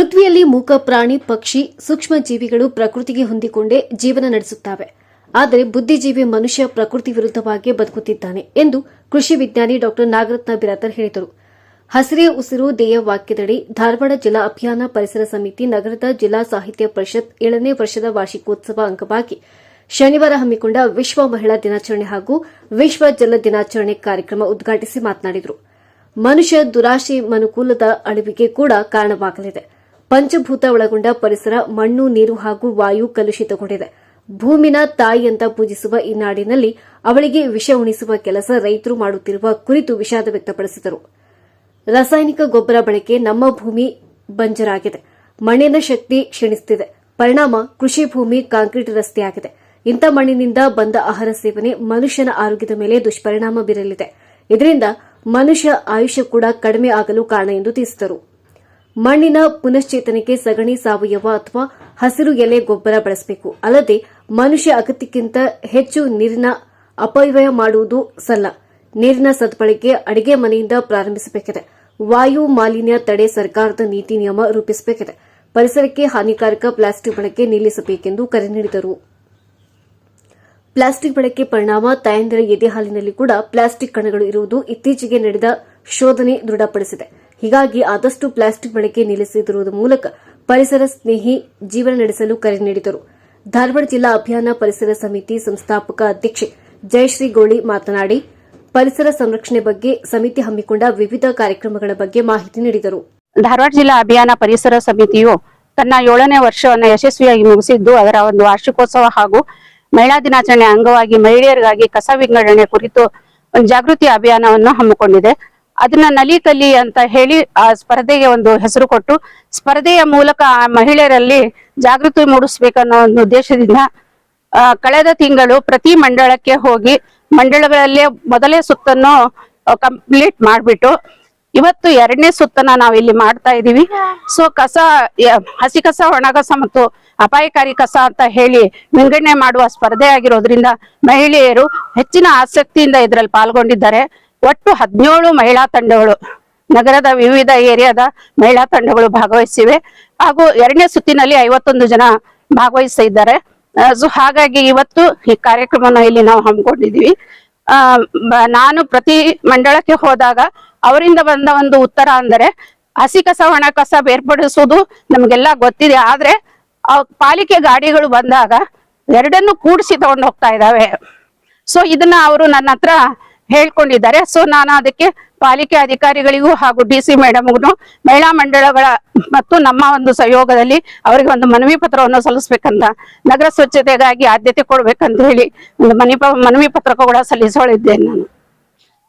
ಪೃಥ್ವಿಯಲ್ಲಿ ಮೂಕ, ಪ್ರಾಣಿ, ಪಕ್ಷಿ ಸೂಕ್ಷ್ಮ ಜೀವಿಗಳು ಪ್ರಕೃತಿಗೆ ಹೊಂದಿಕೊಂಡೇ ಜೀವನ ನಡೆಸುತ್ತವೆ. ಆದರೆ ಬುದ್ಧಿಜೀವಿ ಮನುಷ್ಯ ಪ್ರಕೃತಿ ವಿರುದ್ಧವಾಗಿ ಬದುಕುತ್ತಿದ್ದಾನೆ ಎಂದು ಕೃಷಿ ವಿಜ್ಞಾನಿ ಡಾಕ್ಟರ್ ನಾಗರತ್ನ ಬಿರಾತರ್ ಹೇಳಿದರು. ಹಸಿರೇ, ಉಸಿರು ಧ್ಯೇಯ ವಾಕ್ಯದಡಿ ಧಾರವಾಡ ಜಿಲ್ಲಾ ಅಭಿಯಾನ ಪರಿಸರ ಸಮಿತಿ ನಗರದ ಜಿಲ್ಲಾ ಸಾಹಿತ್ಯ ಪರಿಷತ್ ಏಳನೇ ವರ್ಷದ ವಾರ್ಷಿಕೋತ್ಸವ ಅಂಗವಾಗಿ ಶನಿವಾರ ಹಮ್ಮಿಕೊಂಡ ವಿಶ್ವ ಮಹಿಳಾ ದಿನಾಚರಣೆ ಹಾಗೂ ವಿಶ್ವ ಜಲ ದಿನಾಚರಣೆ ಕಾರ್ಯಕ್ರಮ ಉದ್ಘಾಟಿಸಿ ಮಾತನಾಡಿದರು. ಮನುಷ್ಯ ದುರಾಶೆ ಮನುಕೂಲದ ಅಳಿವಿಗೆ ಕೂಡ ಕಾರಣವಾಗಲಿದೆ. ಪಂಚಭೂತ ಒಳಗೊಂಡ ಪರಿಸರ, ಮಣ್ಣು, ನೀರು ಹಾಗೂ ವಾಯು ಕಲುಷಿತಗೊಂಡಿದೆ. ಭೂಮಿನ ತಾಯಿ ಅಂತ ಪೂಜಿಸುವ ಈ ನಾಡಿನಲ್ಲಿ ಅವಳಿಗೆ ವಿಷ ಉಣಿಸುವ ಕೆಲಸ ರೈತರು ಮಾಡುತ್ತಿರುವ ಕುರಿತು ವಿಷಾದ ವ್ಯಕ್ತಪಡಿಸಿದರು. ರಾಸಾಯನಿಕ ಗೊಬ್ಬರ ಬಳಕೆ ನಮ್ಮ ಭೂಮಿ ಬಂಜರಾಗಿದೆ. ಮಣ್ಣಿನ ಶಕ್ತಿ ಕ್ಷೀಣಿಸುತ್ತಿದೆ. ಪರಿಣಾಮ ಕೃಷಿ ಭೂಮಿ ಕಾಂಕ್ರೀಟ್ ರಸ್ತೆಯಾಗಿದೆ ಇಂಥ ಮಣ್ಣಿನಿಂದ ಬಂದ ಆಹಾರ ಸೇವನೆ ಮನುಷ್ಯನ ಆರೋಗ್ಯದ ಮೇಲೆ ದುಷ್ಪರಿಣಾಮ ಬೀರಲಿದೆ. ಇದರಿಂದ ಮನುಷ್ಯ ಆಯುಷ್ಯ ಕೂಡ ಕಡಿಮೆ ಆಗಲು ಕಾರಣ ಎಂದು ತಿಳಿಸಿದರು. ಮಣ್ಣಿನ ಪುನಶ್ಚೇತನಕ್ಕೆ ಸಗಣಿ ಸಾವಯವ ಅಥವಾ ಹಸಿರು ಎಲೆ ಗೊಬ್ಬರ ಬಳಸಬೇಕು. ಅಲ್ಲದೆ ಮನುಷ್ಯ ಅಗತ್ಯಕ್ಕಿಂತ ಹೆಚ್ಚು ನೀರಿನ ಅಪವ್ಯಯ ಮಾಡುವುದು ಸಲ್ಲ. ನೀರಿನ ಸದ್ಬಳಕೆ ಅಡಿಗೆ ಮನೆಯಿಂದ ಪ್ರಾರಂಭಿಸಬೇಕಿದೆ. ವಾಯು ಮಾಲಿನ್ಯ ತಡೆ ಸರ್ಕಾರದ ನೀತಿ ನಿಯಮ ರೂಪಿಸಬೇಕಿದೆ. ಪರಿಸರಕ್ಕೆ ಹಾನಿಕಾರಕ ಪ್ಲಾಸ್ಟಿಕ್ ಬಳಕೆ ನಿಲ್ಲಿಸಬೇಕೆಂದು ಕರೆ ನೀಡಿದರು. ಪ್ಲಾಸ್ಟಿಕ್ ಬಳಕೆ ಪರಿಣಾಮ ತಾಯಂದಿರ ಎದೆಹಾಲಿನಲ್ಲಿ ಕೂಡ ಪ್ಲಾಸ್ಟಿಕ್ ಕಣಗಳು ಇರುವುದು ಇತ್ತೀಚೆಗೆ ನಡೆದ ಶೋಧನೆ ದೃಢಪಡಿಸಿದೆ. ಹೀಗಾಗಿ ಆದಷ್ಟು ಪ್ಲಾಸ್ಟಿಕ್ ಬಳಕೆ ನಿಲ್ಲಿಸಿರುವ ಮೂಲಕ ಪರಿಸರ ಸ್ನೇಹಿ ಜೀವನ ನಡೆಸಲು ಕರೆ ನೀಡಿದರು. ಧಾರವಾಡ ಜಿಲ್ಲಾ ಅಭಿಯಾನ ಪರಿಸರ ಸಮಿತಿ ಸಂಸ್ಥಾಪಕ ಅಧ್ಯಕ್ಷೆ ಜಯಶ್ರೀ ಗೋಳಿ ಮಾತನಾಡಿ, ಪರಿಸರ ಸಂರಕ್ಷಣೆ ಬಗ್ಗೆ ಸಮಿತಿ ಹಮ್ಮಿಕೊಂಡ ವಿವಿಧ ಕಾರ್ಯಕ್ರಮಗಳ ಬಗ್ಗೆ ಮಾಹಿತಿ ನೀಡಿದರು. ಧಾರವಾಡ ಜಿಲ್ಲಾ ಅಭಿಯಾನ ಪರಿಸರ ಸಮಿತಿಯು ತನ್ನ ಏಳನೇ ವರ್ಷವನ್ನು ಯಶಸ್ವಿಯಾಗಿ ಮುಗಿಸಿದ್ದು, ಅದರ ಒಂದು ವಾರ್ಷಿಕೋತ್ಸವ ಹಾಗೂ ಮಹಿಳಾ ದಿನಾಚರಣೆ ಅಂಗವಾಗಿ ಮಹಿಳೆಯರಿಗಾಗಿ ಕಸ ವಿಂಗಡಣೆ ಕುರಿತು ಜಾಗೃತಿ ಅಭಿಯಾನವನ್ನು ಹಮ್ಮಿಕೊಂಡಿದೆ. ಅದನ್ನ ನಲಿ ಕಲಿ ಅಂತ ಹೇಳಿ ಆ ಸ್ಪರ್ಧೆಗೆ ಒಂದು ಹೆಸರು ಕೊಟ್ಟು, ಸ್ಪರ್ಧೆಯ ಮೂಲಕ ಆ ಮಹಿಳೆಯರಲ್ಲಿ ಜಾಗೃತಿ ಮೂಡಿಸ್ಬೇಕನ್ನೋ ಒಂದು ಉದ್ದೇಶದಿಂದ ಕಳೆದ ತಿಂಗಳು ಪ್ರತಿ ಮಂಡಳಕ್ಕೆ ಹೋಗಿ ಮಂಡಳಗಳಲ್ಲೇ ಮೊದಲೇ ಸುತ್ತನ್ನು ಕಂಪ್ಲೀಟ್ ಮಾಡ್ಬಿಟ್ಟು, ಇವತ್ತು ಎರಡನೇ ಸುತ್ತನ್ನ ನಾವು ಇಲ್ಲಿ ಮಾಡ್ತಾ ಇದೀವಿ. ಸೊ ಕಸ ಹಸಿ ಕಸ ಒಣಗಸ ಮತ್ತು ಅಪಾಯಕಾರಿ ಕಸ ಅಂತ ಹೇಳಿ ವಿಂಗಡಣೆ ಮಾಡುವ ಸ್ಪರ್ಧೆ ಆಗಿರೋದ್ರಿಂದ ಮಹಿಳೆಯರು ಹೆಚ್ಚಿನ ಆಸಕ್ತಿಯಿಂದ ಇದರಲ್ಲಿ ಪಾಲ್ಗೊಂಡಿದ್ದಾರೆ. ಒಟ್ಟು ಹದಿನೇಳು ಮಹಿಳಾ ತಂಡಗಳು. ನಗರದ ವಿವಿಧ ಏರಿಯಾದ ಮಹಿಳಾ ತಂಡಗಳು ಭಾಗವಹಿಸಿವೆ. ಹಾಗೂ ಎರಡನೇ ಸುತ್ತಿನಲ್ಲಿ ಐವತ್ತೊಂದು ಜನ ಭಾಗವಹಿಸ್ತಾ ಇದ್ದಾರೆ ಸೊ ಹಾಗಾಗಿ ಇವತ್ತು ಈ ಕಾರ್ಯಕ್ರಮನ ಇಲ್ಲಿ ನಾವು ಬ- ನಾನು ಪ್ರತಿ ಮಂಡಳಕ್ಕೆ ಹೋದಾಗ ಅವರಿಂದ ಬಂದ ಒಂದು ಉತ್ತರ ಅಂದರೆ, ಹಸಿ ಕಸ, ಒಣ ಕಸ ಬೇರ್ಪಡಿಸುವುದು ನಮಗೆಲ್ಲ ಗೊತ್ತಿದೆ. ಆದ್ರೆ ಪಾಲಿಕೆ ಗಾಡಿಗಳು ಬಂದಾಗ ಎರಡನ್ನು ಕೂಡಿಸಿ ತಗೊಂಡು ಹೋಗ್ತಾ ಇದ್ದಾವೆ. ಸೊ ಇದನ್ನ ಅವರು ನನ್ನ ಹತ್ರ ಹೇಳ್ಕೊಂಡಿದ್ದಾರೆ. ಸೊ ನಾನು ಅದಕ್ಕೆ ಪಾಲಿಕೆ ಅಧಿಕಾರಿಗಳಿಗೂ ಹಾಗೂ ಡಿ ಸಿ ಮೇಡಮ್ಗೂ ಮಹಿಳಾ ಮಂಡಳಗಳ ಮತ್ತು ನಮ್ಮ ಒಂದು ಸಹಯೋಗದಲ್ಲಿ ಅವರಿಗೆ ಒಂದು ಮನವಿ ಪತ್ರವನ್ನು ಸಲ್ಲಿಸ್ಬೇಕಂತ, ನಗರ ಸ್ವಚ್ಛತೆಗಾಗಿ ಆದ್ಯತೆ ಕೊಡ್ಬೇಕಂತ ಹೇಳಿ ಒಂದು ಮನಿ ಮನವಿ ಪತ್ರ ಕೂಡ ಸಲ್ಲಿಸೋಳಿದ್ದೇನೆ ನಾನು.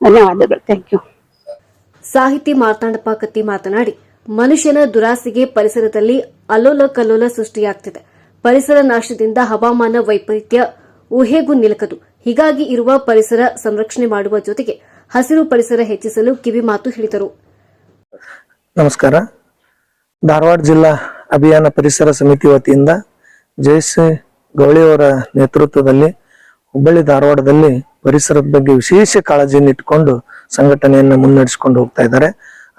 ಧನ್ಯವಾದಗಳು. ಥ್ಯಾಂಕ್ ಯು ಸಾಹಿತಿ ಮಾರ್ತಾಂಡಪ್ಪ ಕತ್ತಿ ಮಾತನಾಡಿ, ಮನುಷ್ಯನ ದುರಾಸೆಗೆ ಪರಿಸರದಲ್ಲಿ ಅಲ್ಲೋಲ ಕಲ್ಲೋಲ ಸೃಷ್ಟಿಯಾಗ್ತಿದೆ. ಪರಿಸರ ನಾಶದಿಂದ ಹವಾಮಾನ ವೈಪರೀತ್ಯ ಊಹೆಗೂ ನಿಲುಕದು. ಹೀಗಾಗಿ ಇರುವ ಪರಿಸರ ಸಂರಕ್ಷಣೆ ಮಾಡುವ ಜೊತೆಗೆ ಹಸಿರು ಪರಿಸರ ಹೆಚ್ಚಿಸಲು ಕಿವಿಮಾತು ಹೇಳಿದರು. ನಮಸ್ಕಾರ. ಧಾರವಾಡ ಜಿಲ್ಲಾ ಅಭಿಯಾನ ಪರಿಸರ ಸಮಿತಿ ವತಿಯಿಂದ ಜಯಶ್ರೀ ಗೌಳಿಯವರ ನೇತೃತ್ವದಲ್ಲಿ ಹುಬ್ಬಳ್ಳಿ ಧಾರವಾಡದಲ್ಲಿ ಪರಿಸರದ ಬಗ್ಗೆ ವಿಶೇಷ ಕಾಳಜಿಯನ್ನು ಇಟ್ಟುಕೊಂಡು ಸಂಘಟನೆಯನ್ನು ಮುನ್ನಡೆಸಿಕೊಂಡು ಹೋಗ್ತಾ ಇದ್ದಾರೆ.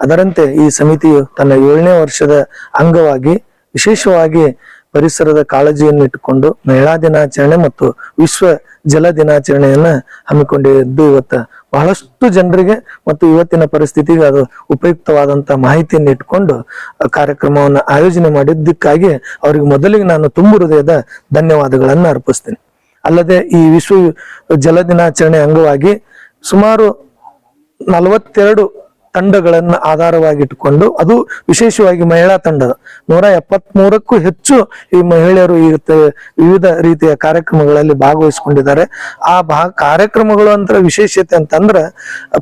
ಅದರಂತೆ ಈ ಸಮಿತಿಯು ತನ್ನ ಏಳನೇ ವರ್ಷದ ಅಂಗವಾಗಿ ವಿಶೇಷವಾಗಿ ಪರಿಸರದ ಕಾಳಜಿಯನ್ನು ಇಟ್ಟುಕೊಂಡು ಮಹಿಳಾ ದಿನಾಚರಣೆ ಮತ್ತು ವಿಶ್ವ ಜಲ ದಿನಾಚರಣೆಯನ್ನ ಹಮ್ಮಿಕೊಂಡಿದ್ದು ಇವತ್ತು. ಬಹಳಷ್ಟು ಜನರಿಗೆ ಮತ್ತು ಇವತ್ತಿನ ಪರಿಸ್ಥಿತಿಗೆ ಅದು ಉಪಯುಕ್ತವಾದಂತ ಮಾಹಿತಿಯನ್ನು ಇಟ್ಟುಕೊಂಡು ಕಾರ್ಯಕ್ರಮವನ್ನು ಆಯೋಜನೆ ಮಾಡಿದ್ದಕ್ಕಾಗಿ ಅವರಿಗೆ ಮೊದಲಿಗೆ ನಾನು ತುಂಬು ಹೃದಯದ ಧನ್ಯವಾದಗಳನ್ನು ಅರ್ಪಿಸ್ತೇನೆ. ಅಲ್ಲದೆ ಈ ವಿಶ್ವ ಜಲ ದಿನಾಚರಣೆ ಅಂಗವಾಗಿ ಸುಮಾರು ನಲವತ್ತೆರಡು ತಂಡಗಳನ್ನು ಆಧಾರವಾಗಿಟ್ಟುಕೊಂಡು ಅದು ವಿಶೇಷವಾಗಿ ಮಹಿಳಾ ತಂಡದ. ನೂರ ಎಪ್ಪತ್ಮೂರಕ್ಕೂ ಹೆಚ್ಚು ಈ ಮಹಿಳೆಯರು ಈ ವಿವಿಧ ರೀತಿಯ ಕಾರ್ಯಕ್ರಮಗಳಲ್ಲಿ ಭಾಗವಹಿಸಿಕೊಂಡಿದ್ದಾರೆ. ಆ ಭಾ, ಕಾರ್ಯಕ್ರಮಗಳು ಅಂತ ವಿಶೇಷತೆ ಅಂತಂದ್ರೆ,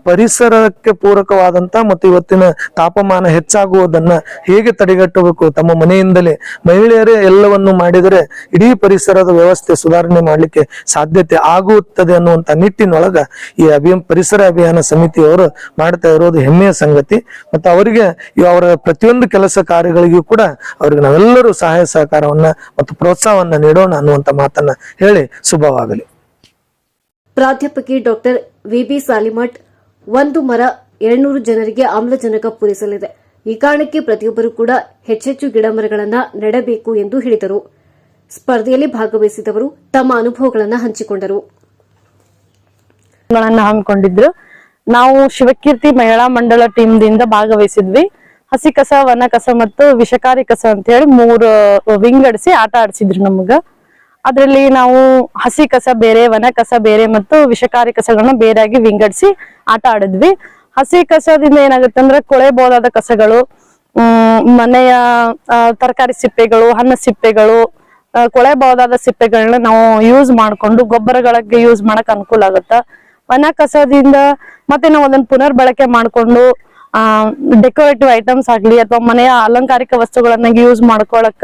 ಪರಿಸರಕ್ಕೆ ಪೂರಕವಾದಂತ ಮತ್ತು ಇವತ್ತಿನ ತಾಪಮಾನ ಹೆಚ್ಚಾಗುವುದನ್ನ ಹೇಗೆ ತಡೆಗಟ್ಟಬೇಕು ತಮ್ಮ ಮನೆಯಿಂದಲೇ ಮಹಿಳೆಯರೇ ಎಲ್ಲವನ್ನು ಮಾಡಿದರೆ ಇಡೀ ಪರಿಸರದ ವ್ಯವಸ್ಥೆ ಸುಧಾರಣೆ ಮಾಡಲಿಕ್ಕೆ ಸಾಧ್ಯತೆ ಆಗುತ್ತದೆ ಅನ್ನುವಂತ ನಿಟ್ಟಿನೊಳಗ ಈ ಅಭಿಯಾನ ಪರಿಸರ ಅಭಿಯಾನ ಸಮಿತಿಯವರು ಮಾಡ್ತಾ ಇರೋದು ಹೆಮ್ಮೆಯ ಸಂಗತಿ ಮತ್ತು ಅವರಿಗೆ ಅವರ ಪ್ರತಿಯೊಂದು ಕೆಲಸ ಕಾರ್ಯಗಳಿಗೂ ಕೂಡ ಅವರಿಗೆ ನಾವೆಲ್ಲರೂ ಸಹಾಯ ಸಹಕಾರವನ್ನ ಮತ್ತು ಪ್ರೋತ್ಸಾಹವನ್ನ ನೀಡೋಣ ಅನ್ನುವಂತ ಮಾತನ್ನ ಹೇಳಿ ಶುಭವಾಗಲಿ. ಪ್ರಾಧ್ಯಾಪಕಿ ಡಾಕ್ಟರ್ ವಿಬಿ ಸಾಲಿಮಠ್ ಒಂದು ಮರ ಎರಡ್ನೂರು ಜನರಿಗೆ ಆಮ್ಲಜನಕ ಪೂರೈಸಲಿದೆ. ಈ ಕಾರಣಕ್ಕೆ ಪ್ರತಿಯೊಬ್ಬರೂ ಕೂಡ ಹೆಚ್ಚೆಚ್ಚು ಗಿಡಮರಗಳನ್ನು ನೆಡಬೇಕು ಎಂದು ಹೇಳಿದರು. ಸ್ಪರ್ಧೆಯಲ್ಲಿ ಭಾಗವಹಿಸಿದವರು ತಮ್ಮ ಅನುಭವಗಳನ್ನು ಹಂಚಿಕೊಂಡರು. ಗಳನ್ನ ಹಮ್ಮಿಕೊಂಡಿದ್ರು. ನಾವು ಶಿವಕೀರ್ತಿ ಮಹಿಳಾ ಮಂಡಳ ಟೀಮ್ ದಿಂದ ಭಾಗವಹಿಸಿದ್ವಿ. ಹಸಿ ಕಸ, ವನ ಕಸ ಮತ್ತು ವಿಷಕಾರಿ ಕಸ ಅಂತ ಹೇಳಿ ಮೂರು ವಿಂಗಡಿಸಿ ಆಟ ಆಡಿಸಿದ್ರು ನಮಗ. ಅದರಲ್ಲಿ ನಾವು ಹಸಿ ಕಸ ಬೇರೆ, ವನ ಕಸ ಬೇರೆ ಮತ್ತು ವಿಷಕಾರಿ ಕಸಗಳನ್ನ ಬೇರೆಯಾಗಿ ವಿಂಗಡಿಸಿ ಆಟ ಆಡಿದ್ವಿ. ಹಸಿ ಕಸದಿಂದ ಏನಾಗುತ್ತೆ ಅಂದ್ರೆ ಕೊಳೆಬಹುದಾದ ಕಸಗಳು ಮನೆಯ ತರಕಾರಿ ಸಿಪ್ಪೆಗಳು, ಹಣ್ಣು ಸಿಪ್ಪೆಗಳು ಕೊಳೆಬಹುದಾದ ಸಿಪ್ಪೆಗಳನ್ನ ನಾವು ಯೂಸ್ ಮಾಡ್ಕೊಂಡು ಗೊಬ್ಬರಗಳಿಗೆ ಯೂಸ್ ಮಾಡಕ್ ಅನುಕೂಲ ಆಗುತ್ತ? ವನ ಕಸದಿಂದ ಮತ್ತೆ ನಾವು ಅದನ್ನ ಪುನರ್ ಬಳಕೆ ಮಾಡ್ಕೊಂಡು, ಆ ಡೆಕೋರೇಟಿವ್ ಐಟಮ್ಸ್ ಆಗ್ಲಿ ಅಥವಾ ಮನೆಯ ಅಲಂಕಾರಿಕ ವಸ್ತುಗಳನ್ನ ಯೂಸ್ ಮಾಡ್ಕೊಳಕ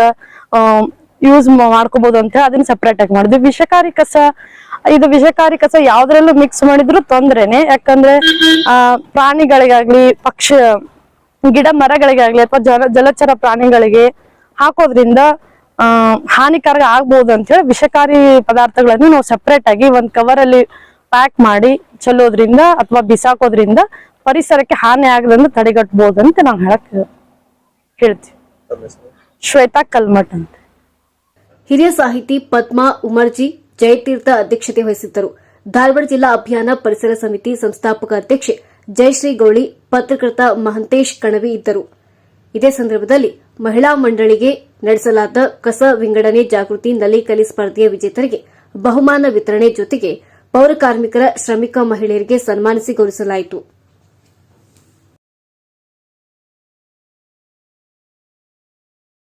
ಯೂಸ್ ಮಾಡ್ಕೋಬಹುದು ಅಂತ ಅದನ್ನ ಸಪ್ರೇಟ್ ಆಗಿ ಮಾಡುದು ವಿಷಕಾರಿ ಕಸ, ಇದು ವಿಷಕಾರಿ ಕಸ ಯಾವ್ದ್ರಲ್ಲೂ ಮಿಕ್ಸ್ ಮಾಡಿದ್ರು ತೊಂದ್ರೆನೆ. ಯಾಕಂದ್ರೆ, ಆ, ಪ್ರಾಣಿಗಳಿಗಾಗ್ಲಿ, ಪಕ್ಷ, ಗಿಡ ಮರಗಳಿಗಾಗ್ಲಿ ಅಥವಾ ಜಲ, ಜಲಚರ ಪ್ರಾಣಿಗಳಿಗೆ ಹಾಕೋದ್ರಿಂದ, ಆ, ಹಾನಿಕಾರಕ ಆಗ್ಬಹುದು ಅಂತ ಹೇಳಿ ವಿಷಕಾರಿ ಪದಾರ್ಥಗಳನ್ನು ನಾವು ಸೆಪರೇಟ್ ಆಗಿ ಒಂದ್ ಕವರ್ ಅಲ್ಲಿ ಪ್ಯಾಕ್ ಮಾಡಿ ಚೆಲ್ಲೋದ್ರಿಂದ ಅಥವಾ ಬಿಸಾಕೋದ್ರಿಂದ ಪರಿಸರಕ್ಕೆ ಹಾನಿ ಆಗದಂತ ತಡೆಗಟ್ಟಬಹುದು ಅಂತ ನಾವು ಹೇಳಕ್ ಹೇಳ್ತೀವಿ ಶ್ವೇತಾ ಕಲ್ಮಠ್ ಅಂತ. ಹಿರಿಯ ಸಾಹಿತಿ ಪದ್ಮಾ ಉಮರ್ಜಿ ಜಯತೀರ್ಥ ಅಧ್ಯಕ್ಷತೆ ವಹಿಸಿದ್ದರು. ಧಾರವಾಡ ಜಿಲ್ಲಾ ಅಭಿಯಾನ ಪರಿಸರ ಸಮಿತಿ ಸಂಸ್ಥಾಪಕ ಅಧ್ಯಕ್ಷೆ ಜಯಶ್ರೀ ಗೌಳಿ, ಪತ್ರಕರ್ತ ಮಹಂತೇಶ್ ಕಣವಿ ಇದ್ದರು. ಇದೇ ಸಂದರ್ಭದಲ್ಲಿ ಮಹಿಳಾ ಮಂಡಳಿಗೆ ನಡೆಸಲಾದ ಕಸ ವಿಂಗಡಣೆ ಜಾಗೃತಿ ನಲಿಕಲಿ ಸ್ಪರ್ಧೆಯ ವಿಜೇತರಿಗೆ ಬಹುಮಾನ ವಿತರಣೆ ಜೊತೆಗೆ ಪೌರ ಕಾರ್ಮಿಕರ ಶ್ರಮಿಕ ಮಹಿಳೆಯರಿಗೆ ಸನ್ಮಾನಿಸಿ ಗೌರವಿಸಲಾಯಿತು